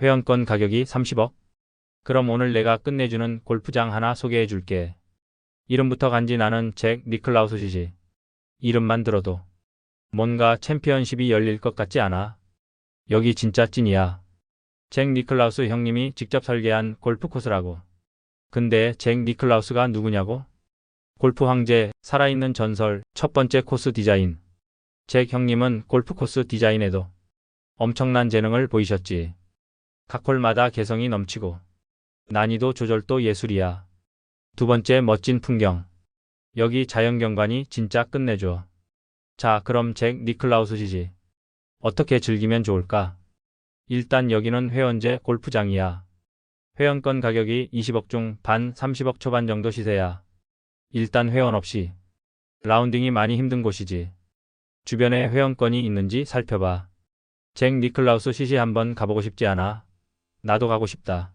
회원권 가격이 30억? 그럼 오늘 내가 끝내주는 골프장 하나 소개해 줄게. 이름부터 간지 나는 잭 니클라우스시지. 이름만 들어도 뭔가 챔피언십이 열릴 것 같지 않아? 여기 진짜 찐이야. 잭 니클라우스 형님이 직접 설계한 골프 코스라고. 근데 잭 니클라우스가 누구냐고? 골프 황제, 살아있는 전설, 첫 번째 코스 디자인. 잭 형님은 골프 코스 디자인에도 엄청난 재능을 보이셨지. 각 홀마다 개성이 넘치고 난이도 조절도 예술이야. 두 번째 멋진 풍경. 여기 자연경관이 진짜 끝내줘. 자, 그럼 잭 니클라우스시지. 어떻게 즐기면 좋을까? 일단 여기는 회원제 골프장이야. 회원권 가격이 20억 중 반 30억 초반 정도 시세야. 일단 회원 없이 라운딩이 많이 힘든 곳이지. 주변에 회원권이 있는지 살펴봐. 잭 니클라우스 시시 한번 가보고 싶지 않아? 나도 가고 싶다.